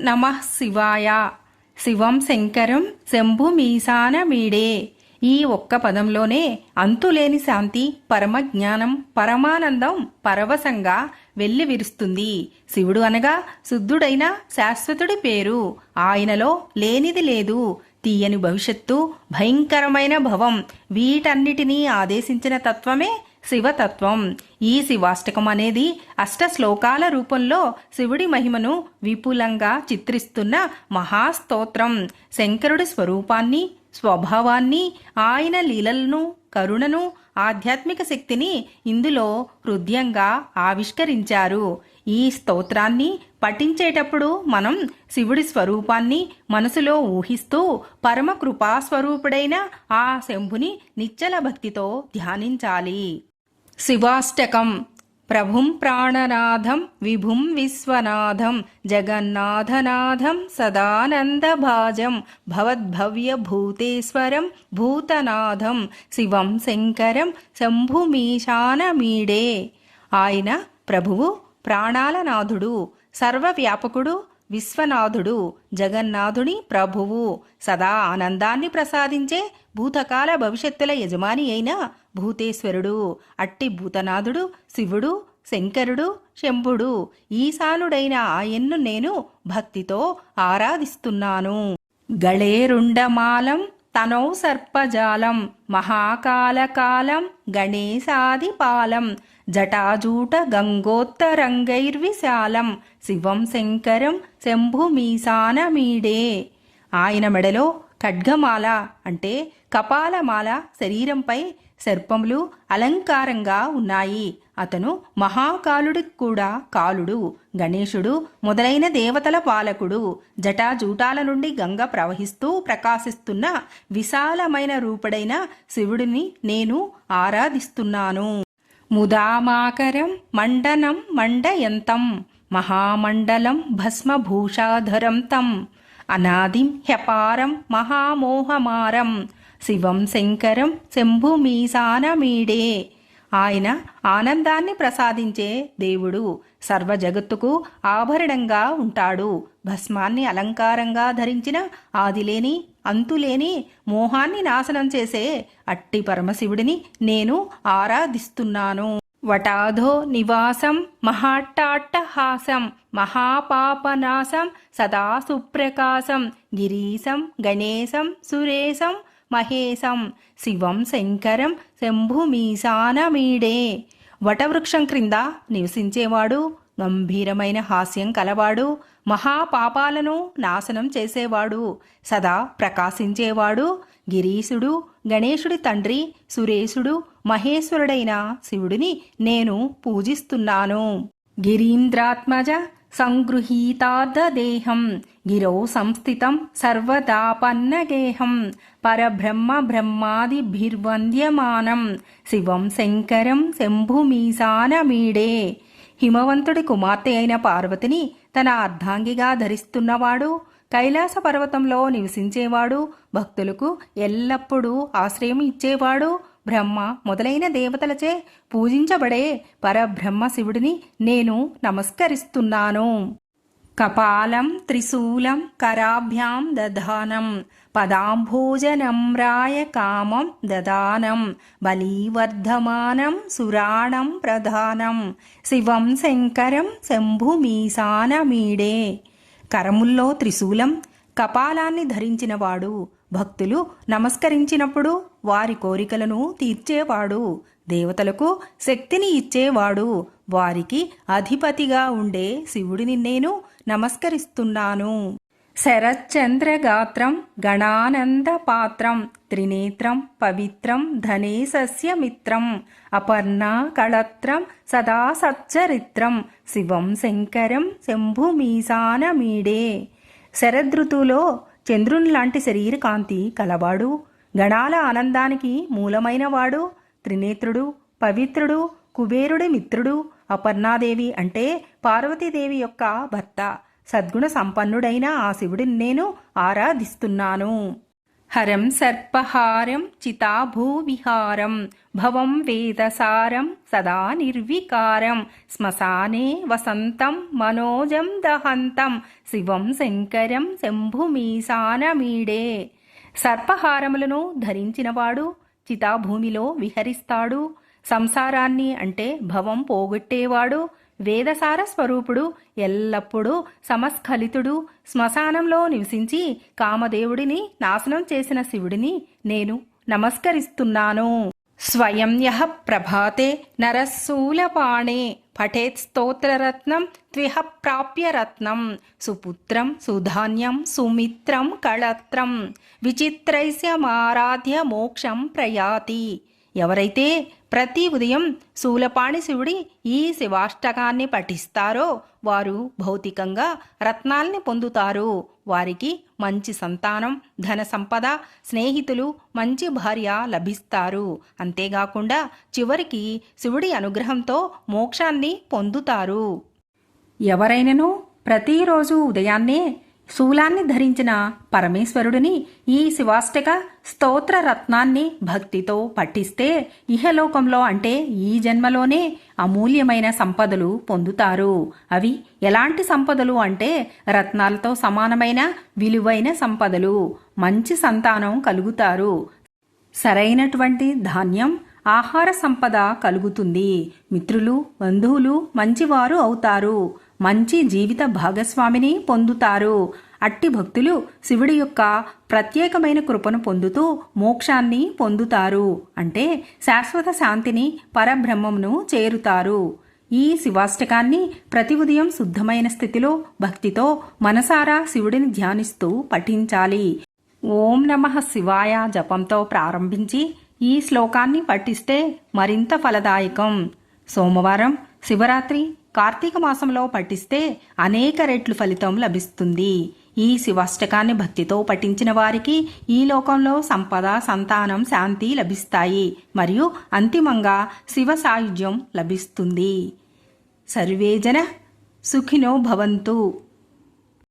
నమ శివాయ శివం శంకరం శంభు మీసాన మీడే ఈ ఒక్క పదంలోనే అంతులేని శాంతి పరమజ్ఞానం పరమానందం పరవశంగా వెళ్ళి విరుస్తుంది. శివుడు అనగా శుద్ధుడైన శాశ్వతుడి పేరు. ఆయనలో లేనిది లేదు. తీయని భవిష్యత్తు భయంకరమైన భవం. వీటన్నిటినీ ఆదేశించిన తత్వమే శివతత్వం. ఈ శివాష్టకం అనేది అష్ట శ్లోకాల రూపంలో శివుడి మహిమను విపులంగా చిత్రిస్తున్న మహాస్తోత్రం. శంకరుడి స్వరూపాన్ని స్వభావాన్ని ఆయన లీలలను కరుణను ఆధ్యాత్మిక శక్తిని ఇందులో హృదయంగా ఆవిష్కరించారు. ఈ స్తోత్రాన్ని పఠించేటప్పుడు మనం శివుడి స్వరూపాన్ని మనసులో ఊహిస్తూ పరమ స్వరూపుడైన ఆ శంభుని నిశ్చల భక్తితో ధ్యానించాలి. శివాష్టకం. ప్రభుం ప్రాణనాథం విభుం విశ్వనాథం జగన్నాథనాథం సదానందభాజం భవద్భవ్యభూతేశ్వరం భూతనాథం శివం శంకరం శంభుమీశానమీడే. ఆయన ప్రభువు ప్రాణాలనాథుడు సర్వవ్యాపకుడు విశ్వనాథుడు జగన్నాథుని ప్రభువు. సదా ఆనందాన్ని ప్రసాదించే భూతకాల భవిష్యత్తుల యజమాని అయిన భూతేశ్వరుడు అట్టి భూతనాథుడు శివుడు శంకరుడు శంభుడు ఈశానుడైన ఆయన్ను నేను భక్తితో ఆరాధిస్తున్నాను. గళేరుండమాలం తనౌ సర్పజాలం మహాకాలకాలం గణేశాదిపాలం జటాజూట గంగోత్తరంగైర్విశాలం శివం శంకరం శంభుమీశానమీడే ఆయన మెడలో ఖడ్గమాల అంటే కపాలమాల శరీరంపై సర్పములు అలంకారంగా ఉన్నాయి. అతను మహాకాలుడికి కూడా కాలుడు గణేశుడు మొదలైన దేవతల పాలకుడు. జటాజూటాల నుండి గంగ ప్రవహిస్తూ ప్రకాశిస్తున్న విశాలమైన రూపుడైన శివుడిని నేను ఆరాధిస్తున్నాను. ముదామాకరం మండనం మండయంతం మహామండలం భస్మభూషాధరం తం అనాదిం హ్యపారం మహామోహమారం శివం శంకరం శంభుమీశానమీడే ఆయన ఆనందాన్ని ప్రసాదించే దేవుడు సర్వ జగత్తుకు ఆభరణంగా ఉంటాడు భస్మాన్ని అలంకారంగా ధరించిన ఆదిలేని అంతులేని మోహాన్ని నాశనం చేసే అట్టి పరమశివుడిని నేను ఆరాధిస్తున్నాను వటాధో నివాసం మహాట్టాట్టహాసం మహాపాపనాశం సదా సుప్రకాశం గిరీశం గణేశం సురేశం మహేశం శివం శంకరం శంభుమీశానమీడే. వటవృక్షం క్రింద నివసించేవాడు గంభీరమైన హాస్యం కలవాడు మహాపాపాలను నాశనం చేసేవాడు సదా ప్రకాశించేవాడు గిరీశుడు గణేశుడి తండ్రి సురేశుడు మహేశ్వరుడైన శివుడిని నేను పూజిస్తున్నాను. గిరీంద్రాత్మజ సంగృహీతార్థదేహం గిరౌ సంస్థితం సర్వదాపన్నగేహం పరబ్రహ్మ బ్రహ్మాదిభిర్వంద్యమానం శివం శంకరం శంభుమీశానమీడే హిమవంతుడి కుమార్తె అయిన పార్వతిని తన అర్ధాంగిగా ధరిస్తున్నవాడు కైలాస పర్వతంలో నివసించేవాడు భక్తులకు ఎల్లప్పుడూ ఆశ్రయం ఇచ్చేవాడు బ్రహ్మ మొదలైన దేవతలచే పూజించబడే పరబ్రహ్మ శివుడిని నేను నమస్కరిస్తున్నాను. కపాలం త్రిశూలం కరాభ్యాం దధానం పదాంభోజనమ్రాయ కామం దదానం బలీవర్ధమానం సురాణం ప్రధానం శివం శంకరం శంభుమీశానమీడే. కరముల్లో త్రిశూలం కపాలాన్ని ధరించినవాడు భక్తులు నమస్కరించినప్పుడు వారి కోరికలను తీర్చేవాడు. దేవతలకు శక్తిని ఇచ్చేవాడు. వారికి అధిపతిగా ఉండే శివుడిని నేను నమస్కరిస్తున్నాను. శరచంద్రగాత్రం గణానందపాత్రం త్రినేత్రం పవిత్రం ధనేసస్యమిత్రం అపర్ణా కళత్రం సదా సచ్చరిత్రం శివం శంకరం శంభుమీశానమీడే. శరదృతువులో చంద్రుని లాంటి శరీర కాంతి కలవాడు గణాల ఆనందానికి మూలమైనవాడు త్రినేత్రుడు పవిత్రుడు కుబేరుడి మిత్రుడు అపర్ణాదేవి అంటే పార్వతీదేవి యొక్క భర్త సద్గుణ సంపన్నుడైన ఆ శివుడిని నేను ఆరాధిస్తున్నాను. హరం సర్పహారం చితాభూవిహారం భవం వేదసారం సదా నిర్వికారం శ్మశానే వసంతం మనోజం దహంతం శివం శంకరం శంభుమీశానమీడే సర్పహారములను ధరించినవాడు చితాభూమిలో విహరిస్తాడు సంసారాన్ని అంటే భవం పోగొట్టేవాడు వేదసార స్వరూపుడు ఎల్లప్పుడూ సమస్ఖలితుడు. శ్మశానంలో నివసించి కామదేవుడిని నాశనం చేసిన శివుడిని నేను నమస్కరిస్తున్నాను. స్వయం యః ప్రభాతే నరశూలపాణే పఠేత్ స్తోత్రరత్నం త్విహ ప్రాప్యరత్నం సుపుత్రం సుధాన్యం సుమిత్రం కళత్రం. విచిత్రైస్యమారాధ్య మోక్షం ప్రయాతి. ఎవరైతే ప్రతి ఉదయం శూలపాణి శివుడి ఈ శివాష్టకాన్ని పఠిస్తారో వారు భౌతికంగా రత్నాల్ని పొందుతారు. వారికి మంచి సంతానం ధన సంపద స్నేహితులు మంచి భార్య లభిస్తారు. అంతేకాకుండా చివరికి శివుడి అనుగ్రహంతో మోక్షాన్ని పొందుతారు. ఎవరైనను ప్రతిరోజు ఉదయాన్నే శూలాన్ని ధరించిన పరమేశ్వరుడిని ఈ శివాష్టక స్తోత్ర రత్నాన్ని భక్తితో పఠిస్తే ఇహలోకంలో అంటే ఈ జన్మలోనే అమూల్యమైన సంపదలు పొందుతారు. అవి ఎలాంటి సంపదలు అంటే రత్నాలతో సమానమైన విలువైన సంపదలు. మంచి సంతానం కలుగుతారు. సరైనటువంటి ధాన్యం ఆహార సంపద కలుగుతుంది. మిత్రులు బంధువులు మంచివారు అవుతారు. మంచి జీవిత భాగస్వామిని పొందుతారు. అట్టి భక్తులు శివుడి యొక్క ప్రత్యేకమైన కృపను పొందుతూ మోక్షాన్ని పొందుతారు. అంటే శాశ్వత శాంతిని పరబ్రహ్మమును చేరుతారు. ఈ శివాష్టకాన్ని ప్రతి ఉదయం శుద్ధమైన స్థితిలో భక్తితో మనసారా శివుడిని ధ్యానిస్తూ పఠించాలి. ఓం నమః శివాయ జపంతో ప్రారంభించి ఈ శ్లోకాన్ని పఠిస్తే మరింత ఫలదాయకం. సోమవారం శివరాత్రి కార్తీక మాసంలో పఠిస్తే అనేక రెట్లు ఫలితం లభిస్తుంది. ఈ శివాష్టకాన్ని భక్తితో పఠించిన వారికి ఈ లోకంలో సంపద సంతానం శాంతి లభిస్తాయి. మరియు అంతిమంగా శివ సాయుధ్యం లభిస్తుంది. సర్వేజన సుఖినో భవంతు.